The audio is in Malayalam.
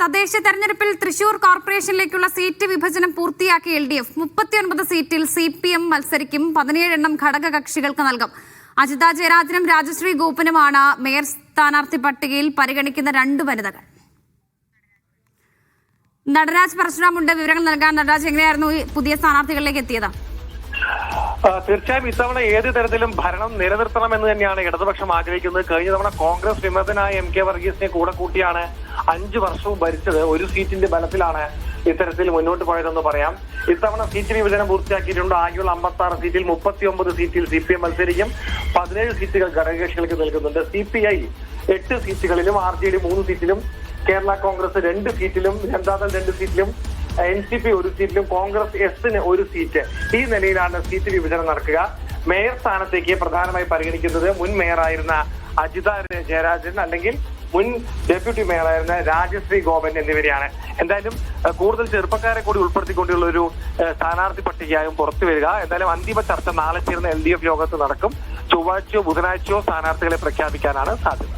തദ്ദേശ തെരഞ്ഞെടുപ്പിൽ തൃശൂർ കോർപ്പറേഷനിലേക്കുള്ള സീറ്റ് വിഭജനം പൂർത്തിയാക്കി എൽ ഡി എഫ് മുപ്പത്തിയൊൻപത് സീറ്റിൽ സി പി എം മത്സരിക്കും പതിനേഴെണ്ണം ഘടക കക്ഷികൾക്ക് നൽകും. അജിത ജയരാജനും രാജശ്രീ ഗോപനുമാണ് മേയർ സ്ഥാനാർത്ഥി പട്ടികയിൽ പരിഗണിക്കുന്ന രണ്ട് വനിതകൾ. നടരാജ് പരശുരാമുണ്ട് വിവരങ്ങൾ നൽകാൻ. നടരാജ് എങ്ങനെയായിരുന്നു പുതിയ സ്ഥാനാർത്ഥികളിലേക്ക് എത്തിയത്? തീർച്ചയായും ഇത്തവണ ഏത് തരത്തിലും ഭരണം നിലനിർത്തണം എന്ന് തന്നെയാണ് ഇടതുപക്ഷം ആഗ്രഹിക്കുന്നത്. കഴിഞ്ഞ തവണ കോൺഗ്രസ് വിമതനായ എം കെ വർഗീസിനെ കൂടെ കൂട്ടിയാണ് അഞ്ചു വർഷവും ഭരിച്ചത്. ഒരു സീറ്റിന്റെ ബലത്തിലാണ് ഇത്തരത്തിൽ മുന്നോട്ട് പോയതെന്ന് പറയാം. ഇത്തവണ സീറ്റ് വിഭജനം പൂർത്തിയാക്കിയിട്ടുണ്ട്. ആകെയുള്ള അമ്പത്തി ആറ് സീറ്റിൽ മുപ്പത്തി ഒമ്പത് സീറ്റിൽ സി പി എം മത്സരിക്കും. പതിനേഴ് സീറ്റുകൾ ഘടകകക്ഷികൾക്ക് നൽകുന്നുണ്ട്. സി പി ഐ എട്ട് സീറ്റുകളിലും ആർ ജെ ഡി മൂന്ന് സീറ്റിലും കേരള കോൺഗ്രസ് രണ്ട് സീറ്റിലും ജനതാദൾ രണ്ട് സീറ്റിലും എൻ സി പി ഒരു സീറ്റിലും കോൺഗ്രസ് എസിന് ഒരു സീറ്റ്. ഈ നിലയിലാണ് സീറ്റ് വിഭജനം നടക്കുക. മേയർ സ്ഥാനത്തേക്ക് പ്രധാനമായി പരിഗണിക്കുന്നത് മുൻ മേയറായിരുന്ന അജിത ജയരാജൻ അല്ലെങ്കിൽ മുൻ ഡെപ്യൂട്ടി മേയറായിരുന്ന രാജശ്രീ ഗോപൻ എന്നിവരെയാണ്. എന്തായാലും കൂടുതൽ ചെറുപ്പക്കാരെ കൂടി ഉൾപ്പെടുത്തിക്കൊണ്ടുള്ള ഒരു സ്ഥാനാർത്ഥി പട്ടികയായും പുറത്തു വരിക. എന്തായാലും അന്തിമ ചർച്ച നാളെ ചേർന്ന എൽ ഡി എഫ് യോഗത്ത് നടക്കും. ചൊവ്വാഴ്ചയോ ബുധനാഴ്ചയോ സ്ഥാനാർത്ഥികളെ പ്രഖ്യാപിക്കാനാണ് സാധ്യത.